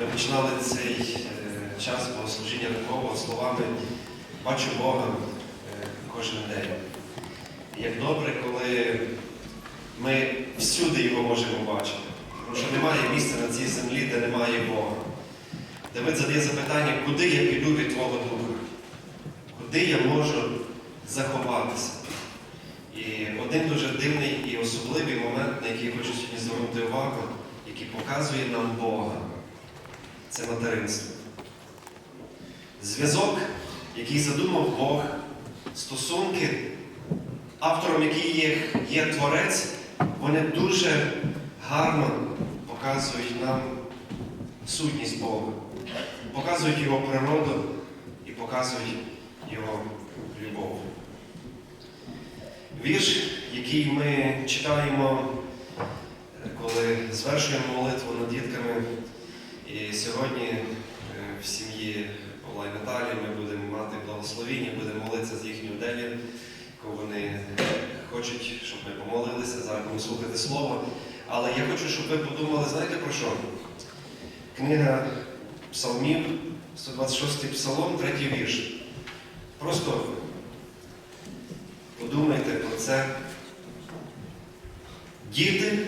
Ми починали цей е, час богослужіння такого словами бачу Бога е, кожен день. Як добре, коли ми всюди його можемо бачити. Тому що немає місця на цій землі, де немає Бога. Давид задає запитання, куди я піду від Твого Духа? Куди я можу заховатися? І один дуже дивний і особливий момент, на який я хочу сьогодні звернути увагу, який показує нам Бога, це материнство. Зв'язок, який задумав Бог, стосунки, автором який є, є Творець, вони дуже гарно показують нам сутність Бога, показують Його природу і показують Його любов. Вірш, який ми читаємо, коли звершуємо молитву над дітками. І сьогодні е, в сім'ї Павла і Наталі ми будемо мати благословіння, будемо молитися з їхньою делі, яку вони хочуть, щоб ми помолилися, зараз будемо слухати слово. Але я хочу, щоб ви подумали, знаєте про що? Книга Псалмів, 126 псалом, третій вірш. Просто подумайте про це. Діти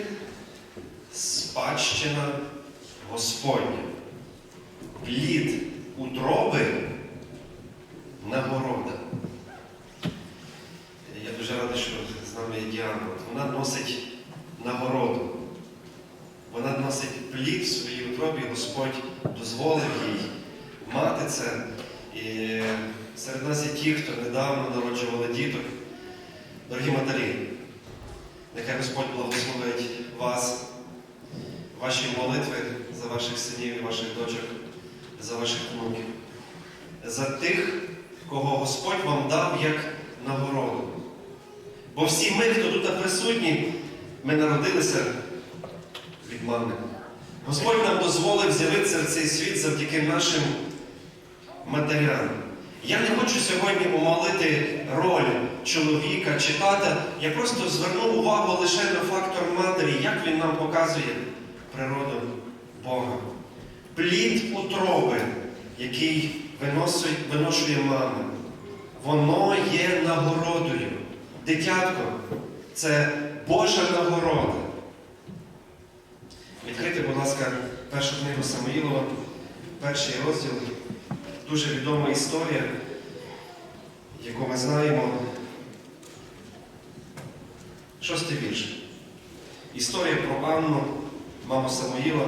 спадщина Господня. Плід утроби нагорода. Я дуже радий, що з нами є Діана. Вона носить нагороду. Вона носить плід в своїй утробі, Господь дозволив їй мати це. І серед нас є ті, хто недавно народжували діток. Дорогі матері, нехай Господь благословить вас, ваші молитви ваших синів і ваших дочок, за ваших внуків, за тих, кого Господь вам дав як нагороду. Бо всі ми, хто тут присутні, ми народилися від мами. Господь нам дозволив з'явитися в цей світ завдяки нашим матерям. Я не хочу сьогодні умалити роль чоловіка чи тата. Я просто зверну увагу лише на фактор матері, як він нам показує природу Бога. Плід утроби, який виносить, виношує мама, воно є нагородою. Дитятко це Божа нагорода. Відкрити, будь ласка, першу книгу Самоїлова, перший розділ. Дуже відома історія, яку ми знаємо. Шостий вірш. Історія про Анну, маму Самоїла.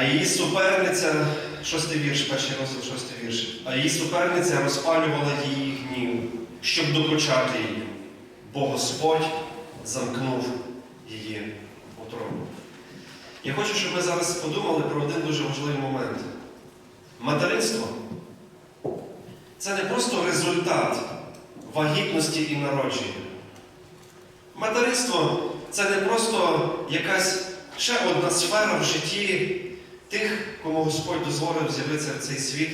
А її суперниця, шостий вірш, перший розділ, шостий вірш. А її суперниця розпалювала її гнів, щоб докучати її, бо Господь замкнув її утробу. Я хочу, щоб ми зараз подумали про один дуже важливий момент. Материнство це не просто результат вагітності і народження. Материнство це не просто якась ще одна сфера в житті тих, кому Господь дозволив з'явитися в цей світ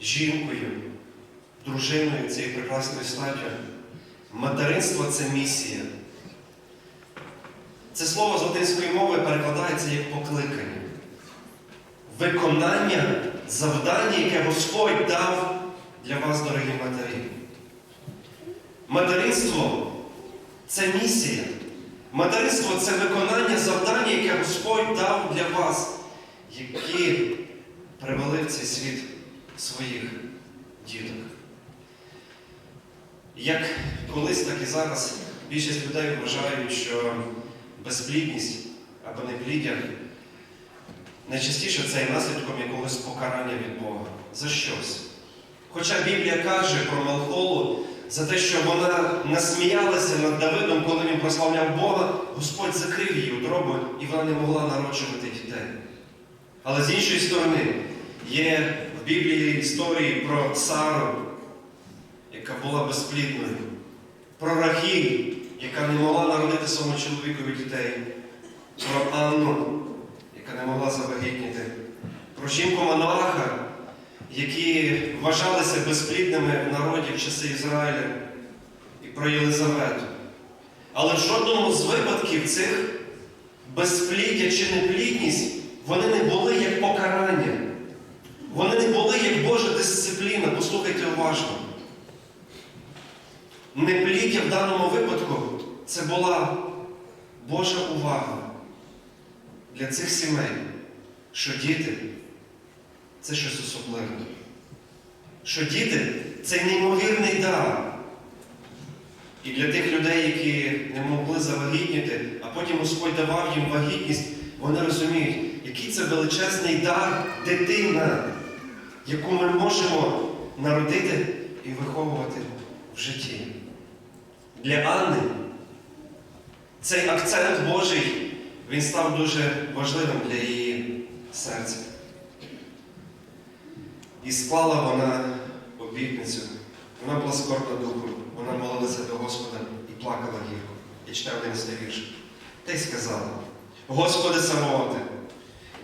жінкою, дружиною цієї прекрасної статтю. Материнство це місія. Це слово з латинської мови перекладається як покликання. Виконання завдання, яке Господь дав для вас, дорогі матері. Материнство це місія. Материнство це виконання завдання, яке Господь дав для вас, які привели в цей світ своїх діток. Як колись, так і зараз більшість людей вважають, що безплідність або непліддя найчастіше це є наслідком якогось покарання від Бога за щось. Хоча Біблія каже про Мелхолу за те, що вона насміялася над Давидом, коли він прославляв Бога, Господь закрив її утробу, і вона не могла народжувати дітей. Але з іншої сторони, є в Біблії історії про Сару, яка була безплідною, про Рахіль, яка не могла народити своєму чоловікові дітей, про Анну, яка не могла завагітніти, про жінку Маноаха, які вважалися безплідними в народі в часи Ізраїля, і про Єлизавету. Але в жодному з випадків цих безпліддя чи неплідність вони не були як покарання. Вони не були як Божа дисципліна. Послухайте уважно. Непліття в даному випадку це була Божа увага для цих сімей, що діти це щось особливе. Що діти це неймовірний дар. І для тих людей, які не могли завагітніти, а потім Господь давав їм вагітність, вони розуміють, який це величезний дар дитина, яку ми можемо народити і виховувати в житті. Для Анни цей акцент Божий він став дуже важливим для її серця. І склала вона обітницю. Вона була скорбна духом, вона молилася до Господа і плакала гірко. Я читаю 11 вірш. Та й сказала: Господи Савооте,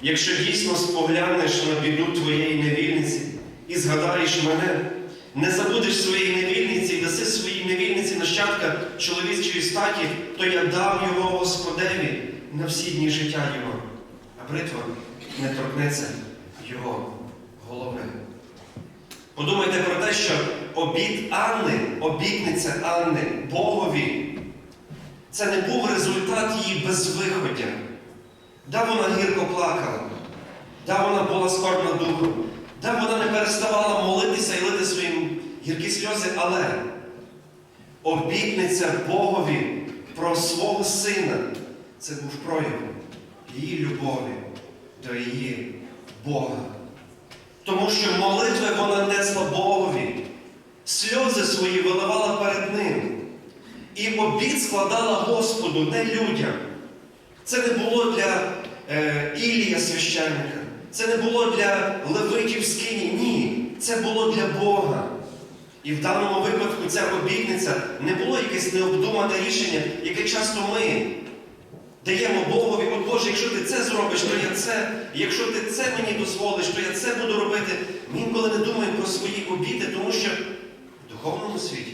якщо дійсно споглянеш на біду твоєї невільниці і згадаєш мене, не забудеш своєї невільниці і даси своїй невільниці нащадка чоловічої статі, то я дам його Господеві на всі дні життя його, а бритва не торкнеться його голови. Подумайте про те, що обід Анни, обітниця Анни Богові, це не був результат її безвиходя. Да, вона гірко плакала, да, вона була скорбна духом, да, вона не переставала молитися і лити свої гіркі сльози, але обітниця Богові про свого сина це був прояв її любові до її Бога. Тому що молитви вона несла Богові, сльози свої виливала перед Ним. І обід складала Господу, не людям. Це не було для е, Ілія священника, це не було для левитів з. Ні, це було для Бога. І в даному випадку ця обітниця не було якесь необдумане рішення, яке часто ми даємо Богові, от Боже, якщо ти це зробиш, то я це. Якщо ти це мені дозволиш, то я це буду робити. Ми інколи не думаємо про свої обіди, тому що в духовному світі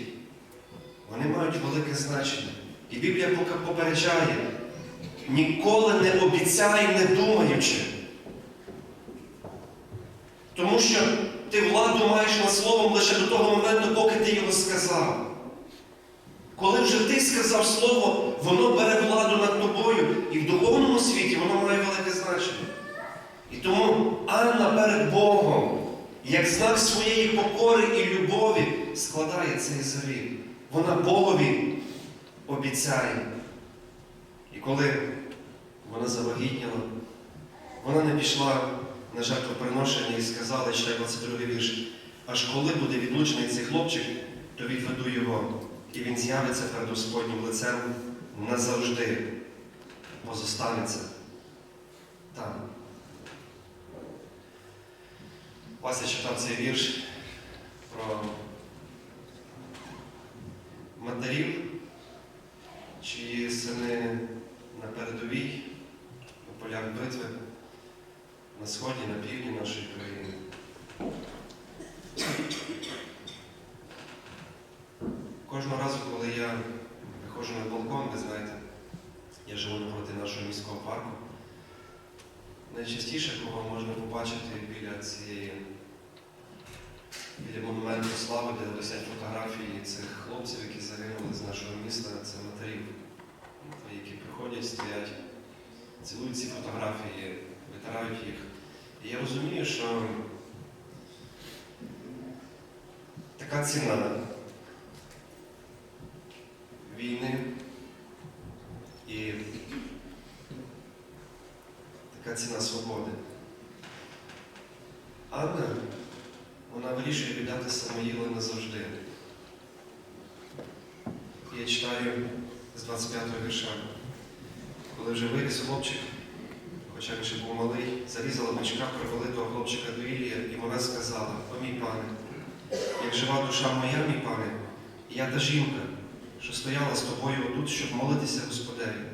вони мають велике значення. І Біблія попереджає, ніколи не обіцяй, не думаючи. Тому що ти владу маєш над словом лише до того моменту, поки ти його сказав. Коли вже ти сказав слово, воно бере владу над тобою, і в духовному світі воно має велике значення. І тому Анна перед Богом, як знак своєї покори і любові, складає цей завіт. Вона Богові обіцяє. Коли вона завагітніла, вона не пішла на жертвоприношення і сказала, читай 22 вірш, аж коли буде відлучений цей хлопчик, то відведу його, і він з'явиться перед Господнім лицем назавжди, бо зостанеться там. Вася читав цей вірш про матерів, чиї сини на передовій, на полях битви, на сході, на півдні нашої країни. Кожного разу, коли я виходжу на балкон, ви знаєте, я живу напроти нашого міського парку. Найчастіше, кого можна побачити біля цієї біля монументу слави, де висять фотографії цих хлопців, які загинули з нашого міста, це матерів, які приходять, стоять, цілують ці фотографії, витирають їх. І я розумію, що така ціна війни і така ціна свободи. Анна, вона вирішує віддати Самоїла назавжди. Я читаю з 25-го вірша. Коли вже виріс хлопчик, хоча він ще був малий, зарізала бичка, привели того хлопчика до Ілія, і вона сказала, о мій пане, як жива душа моя, мій пане, і я та жінка, що стояла з тобою отут, щоб молитися Господеві.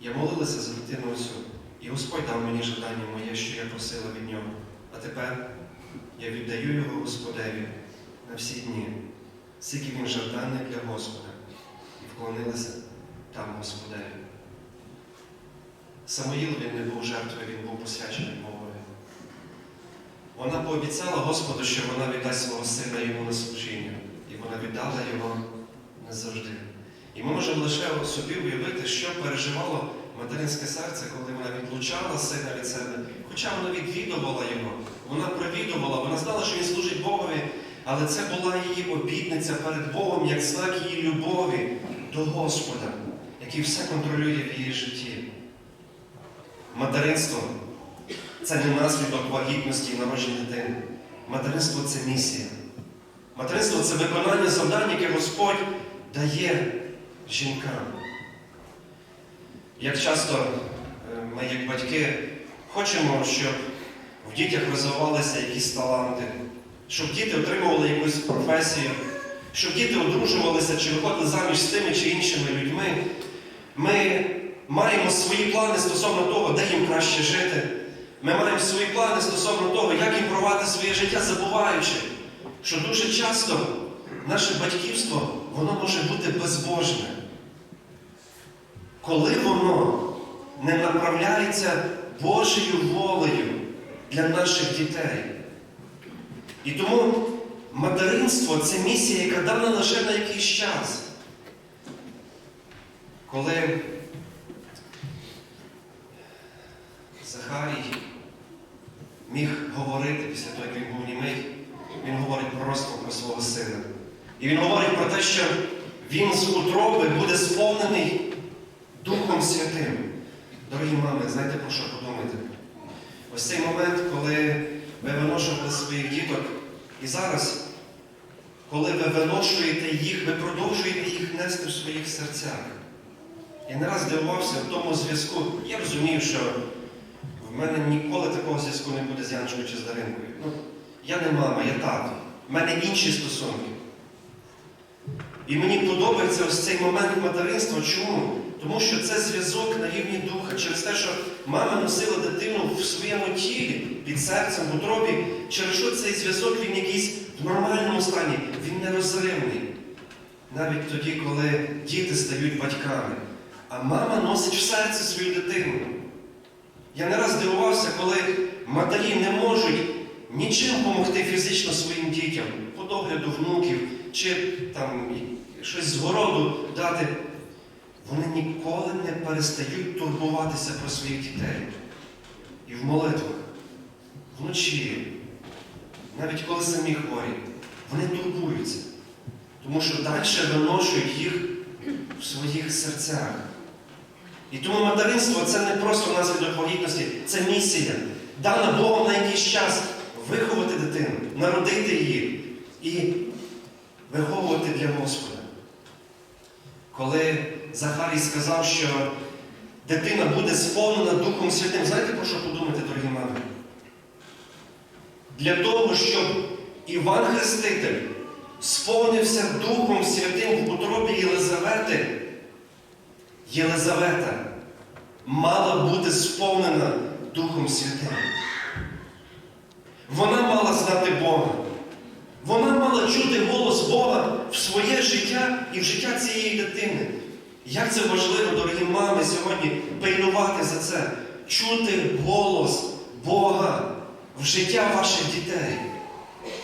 Я молилася за дитину оцю, і Господь дав мені жадання моє, що я просила від нього. А тепер я віддаю його Господеві на всі дні, скільки він жаданий для Господа, і вклонилася там Господеві. Самоїл він не був жертвою, він був посвячений Богові. Вона пообіцяла Господу, що вона віддасть свого сина йому на служіння, і вона віддала його назавжди. І ми можемо лише собі уявити, що переживало материнське серце, коли вона відлучала сина від себе. Хоча вона відвідувала його, вона провідувала, вона знала, що він служить Богові, але це була її обітниця перед Богом як знак її любові до Господа, який все контролює в її житті. Материнство це не наслідок вагітності і народження дитини. Материнство це місія. Материнство це виконання завдань, яке Господь дає жінкам. Як часто е, ми, як батьки, хочемо, щоб в дітях розвивалися якісь таланти, щоб діти отримували якусь професію, щоб діти одружувалися чи виходили заміж з тими чи іншими людьми. Ми маємо свої плани стосовно того, де їм краще жити. Ми маємо свої плани стосовно того, як їм провадити своє життя, забуваючи, що дуже часто наше батьківство воно може бути безбожне. Коли воно не направляється Божою волею для наших дітей. І тому материнство це місія, яка дана лише на якийсь час. Коли Захарій міг говорити після того, як він був німий, він говорить просто про свого сина. І він говорить про те, що він з утроби буде сповнений Духом Святим. Дорогі мами, знаєте про що подумати? Ось цей момент, коли ви виношували своїх діток, і зараз, коли ви виношуєте їх, ви продовжуєте їх нести в своїх серцях. Я не раз дивувався в тому зв'язку. Я розумію, що в мене ніколи такого зв'язку не буде з Яночкою чи з Даринкою. Ну, я не мама, я тато. В мене інші стосунки. І мені подобається ось цей момент материнства. Чому? Тому що це зв'язок на рівні духа, через те, що мама носила дитину в своєму тілі, під серцем, в утробі, через що цей зв'язок він якийсь в нормальному стані, він нерозривний. Навіть тоді, коли діти стають батьками, а мама носить в серці свою дитину. Я не раз дивувався, коли матері не можуть нічим допомогти фізично своїм дітям, по догляду внуків, чи там щось з городу дати. Вони ніколи не перестають турбуватися про своїх дітей. І в молитвах, вночі, навіть коли самі хворі, вони турбуються, тому що далі виношують їх в своїх серцях. І тому материнство це не просто наслідок вагітності, це місія. Дана Богом на якийсь час виховати дитину, народити її і виховувати для Господа. Коли Захарій сказав, що дитина буде сповнена Духом Святим, знаєте про що подумати, дорогі мами? Для того, щоб Іван Хреститель сповнився Духом Святим в утробі Єлизавети, Єлизавета мала бути сповнена Духом Святим. Вона мала знати Бога. Вона мала чути голос Бога в своє життя і в життя цієї дитини. Як це важливо, дорогі мами, сьогодні пильнувати за це, чути голос Бога в життя ваших дітей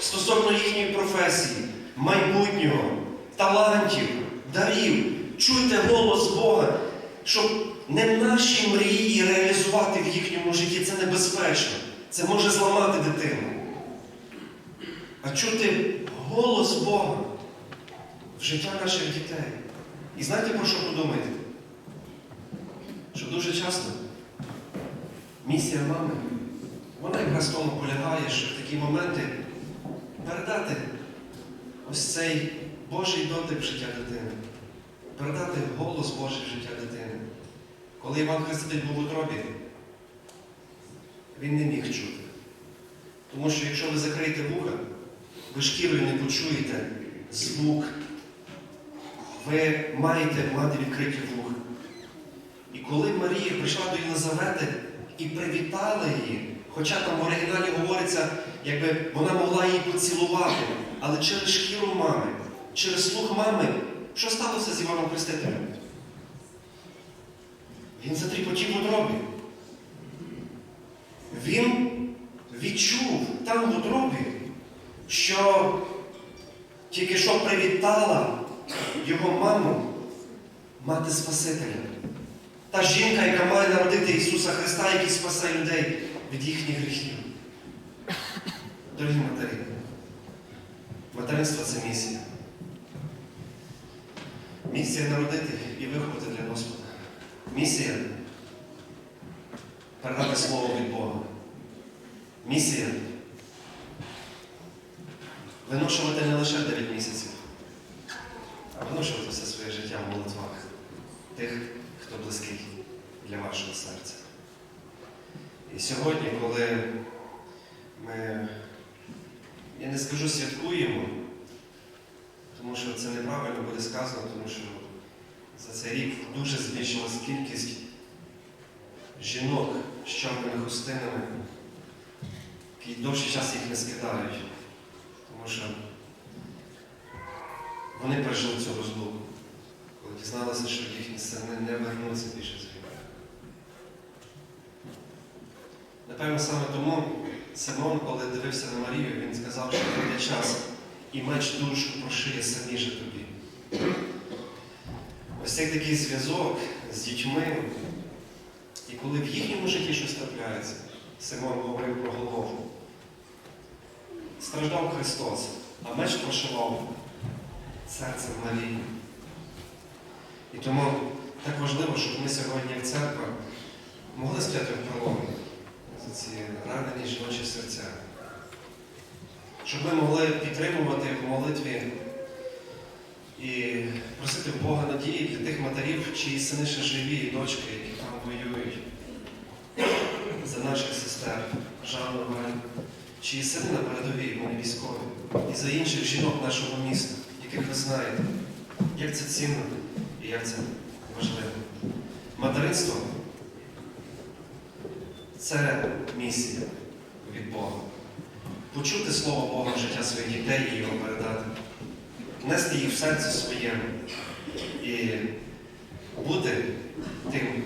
стосовно їхньої професії, майбутнього, талантів, дарів. Чуйте голос Бога, щоб не наші мрії реалізувати в їхньому житті. Це небезпечно. Це може зламати дитину. А чути голос Бога в життя наших дітей. І знаєте про що подумати? Що дуже часто місія мами, вона якраз тому полягає, що в такі моменти передати ось цей Божий дотик життя дитини, передати голос Божий життя дитини. Коли Іван Хреститель був у утробі, він не міг чути. Тому що якщо ви закриєте вуха, ви шкірою не почуєте звук ви маєте мати відкриті вуха. І коли Марія прийшла до Єлизавети і привітала її, хоча там в оригіналі говориться, якби вона могла її поцілувати, але через шкіру мами, через слух мами, що сталося з Іваном Хрестителем? Він затріпотів у дробі. Він відчув там у дробі, що тільки що привітала його маму, мати Спасителя. Та жінка, яка має народити Ісуса Христа, який спасає людей від їхніх гріхів. Дорогі матері, материнство це місія. Місія народити і виховати для Господа. Місія передати слово від Бога. Місія виношувати не лише 9 місяців, а все своє життя в молитвах тих, хто близький для вашого серця. І сьогодні, коли ми, я не скажу святкуємо, тому що це неправильно буде сказано, тому що за цей рік дуже збільшилась кількість жінок з чорними хустинами, які довший час їх не скидають, тому що вони пережили цю розлуку, коли дізналися, що їхні сини не вернуться більше з війни. Напевно, саме тому Симон, коли дивився на Марію, він сказав, що прийде час і меч душу прошиє саміше тобі. Ось цей такий зв'язок з дітьми, і коли в їхньому житті щось трапляється, Симон говорив про голову. Страждав Христос, а меч прошивав серце Марії. І тому так важливо, щоб ми сьогодні, як церква, могли стояти в проломі за ці ранені жіночі серця. Щоб ми могли підтримувати в молитві і просити Бога надії для тих матерів, чиї сини ще живі, і дочки, які там воюють, за наших сестер, Жанну Галю, чиї сини на передовій, вони військові, і за інших жінок нашого міста, яких ви знаєте, як це цінно і як це важливо. Материнство це місія від Бога. Почути Слово Бога в життя своїх дітей і його передати, нести їх в серце своєму і бути тим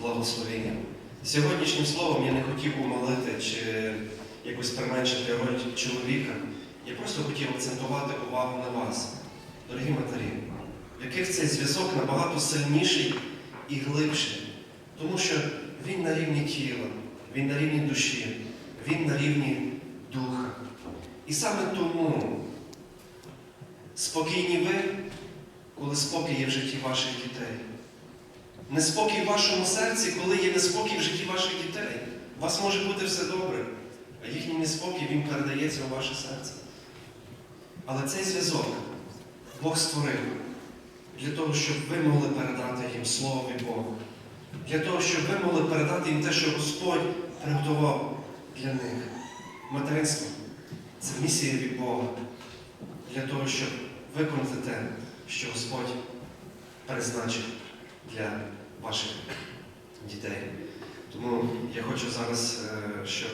благословенням. Сьогоднішнім словом я не хотів умолити чи якось применшити роль чоловіка. Я просто хотів акцентувати увагу на вас, дорогі матері, в яких цей зв'язок набагато сильніший і глибший, тому що він на рівні тіла, він на рівні душі, він на рівні духа. І саме тому спокійні ви, коли спокій є в житті ваших дітей. Неспокій в вашому серці, коли є неспокій в житті ваших дітей. У вас може бути все добре, а їхній неспокій він передається у ваше серце. Але цей зв'язок Бог створив для того, щоб ви могли передати їм слово від Бога. Для того, щоб ви могли передати їм те, що Господь приготував для них. Материнство це місія від Бога для того, щоб виконати те, що Господь призначив для ваших дітей. Тому я хочу зараз, е, щоб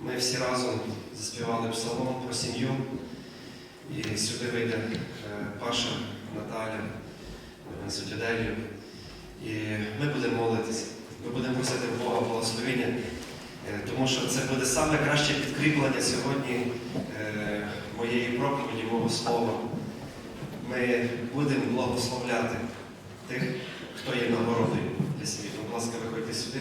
ми всі разом заспівали псалом про сім'ю. І сюди вийде е, Паша, Наталя, несуть Аделію. І ми будемо молитися. Ми будемо просити Бога благословення, е, тому що це буде саме краще підкріплення сьогодні е, моєї проповіді, мого слова. Ми будемо благословляти тих, хто є нагородою для сім'ї. Будь ласка, виходьте сюди.